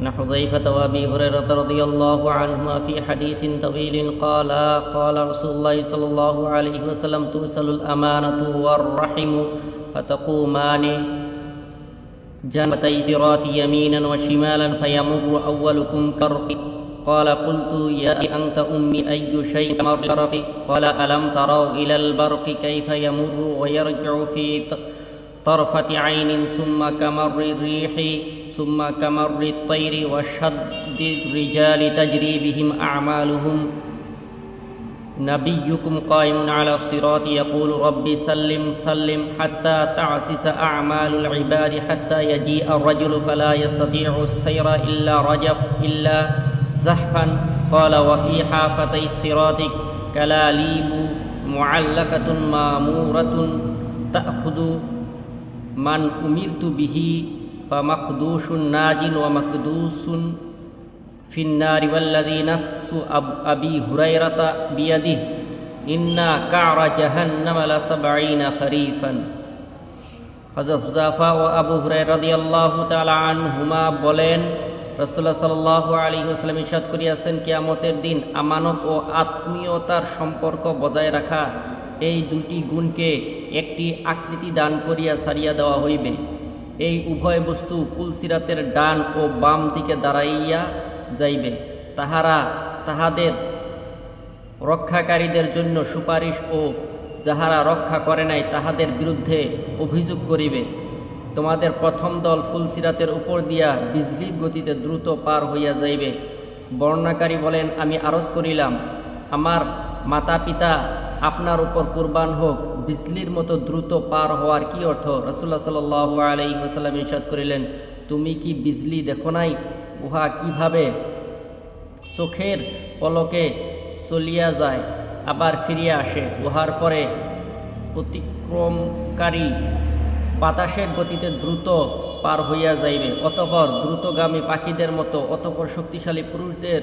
عن حذيفة وأبي هريرة رضي الله عنهما في حديث طويل قال قال رسول الله صلى الله عليه وسلم توصل الأمانة والرحم فتقومان جنبتي صراط يمينا وشمالا فيمر أولكم كرب. قال قلت يا أنت أمي أي شيء مر البرق؟ قال ألم تروا إلى البرق كيف يمر ويرجع في طرفة عين ثم كمر الريح؟ ثم كمر الطير وشد الرجال تجري بهم أعمالهم. نبيكم قائم على الصراط يقول رب سلم سلم حتى تعسس أعمال العباد حتى يجيء الرجل فلا يستطيع السير إلا رجف إلا زحفا. قال وفي حافتي الصراط كلاليب معلقة مامورة تأخذ من أمرت به ইন্না ও আবু বলেন রাসূলুল্লাহ সাল্লাল্লাহু করিয়াছেন কিয়ামতের দিন আমানত ও আত্মীয়তার সম্পর্ক বজায় রাখা এই দুটি গুণকে একটি আকৃতি দান করিয়া সারিয়া দেওয়া হইবে। এই উভয় বস্তু কুলসিরাতের ডান ও বাম দিকে দাঁড়াইয়া যাইবে। তাহারা তাহাদের রক্ষাকারীদের জন্য সুপারিশ ও যাহারা রক্ষা করে নাই তাহাদের বিরুদ্ধে অভিযোগ করিবে। তোমাদের প্রথম দল ফুলসিরাতের উপর দিয়া বিজলি গতিতে দ্রুত পার হইয়া যাইবে। বর্ণাকারী বলেন, আমি আরজ করিলাম, আমার মাতা পিতা আপনার উপর কুরবান হোক বিজলির মতো দ্রুত পার হওয়ার কি অর্থ? রসুল্লাহ সাল আলাই ওসাল্লাম ইরশাদ করিলেন, তুমি কি বিজলি দেখো নাই? উহা কীভাবে চোখের পলকে চলিয়া যায়, আবার ফিরিয়া আসে? উহার পরে অতিক্রমকারী বাতাসের গতিতে দ্রুত পার হইয়া যাইবে। অতপর দ্রুতগামী পাখিদের মতো, অতপর শক্তিশালী পুরুষদের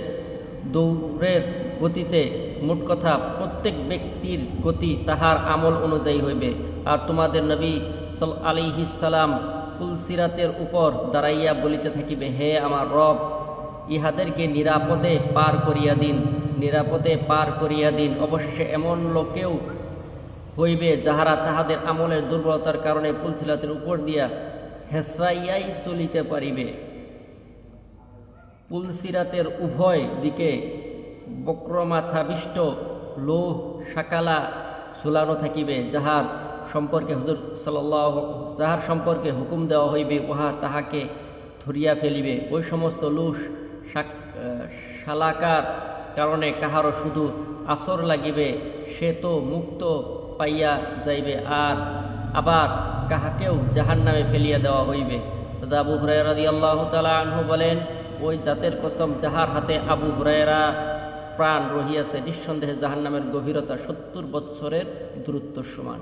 দৌড়ের গতিতে মোট কথা প্রত্যেক ব্যক্তির গতি তাহার আমল অনুযায়ী হইবে। আর তোমাদের নবী সাল আলিহিসাল্লাম কুলসিরাতের উপর দাঁড়াইয়া বলিতে থাকিবে, হে আমার রব, ইহাদেরকে নিরাপদে পার করিয়া দিন, নিরাপদে পার করিয়া দিন। অবশেষে এমন লোকেও হইবে যাহারা তাহাদের আমলের দুর্বলতার কারণে পুলসিলাতের উপর দিয়া হেসরাইয়াই চলিতে পারিবে। পুলসিরাতের উভয় দিকে বক্রমাথাবিষ্ট লোহ শাকালা ঝুলানো থাকিবে, যাহার সম্পর্কে হুজুর সাল্লাহ যাহার সম্পর্কে হুকুম দেওয়া হইবে, উহা তাহাকে ধরিয়া ফেলিবে। ওই সমস্ত লুস শালাকার কারণে কাহারও শুধু আসর লাগিবে, সে তো মুক্ত পাইয়া যাইবে, আর আবার কাহাকেও জাহান নামে ফেলিয়া দেওয়া হইবে। দাদা আবু হুরায়রা দি আল্লাহ তালা আনহু বলেন ওই জাতের কসম যাহার হাতে আবু হুরায়রা প্রাণ রহিয়াছে, নিঃসন্দেহে জাহান্নামের গভীরতা সত্তর বৎসরের দূরত্ব সমান।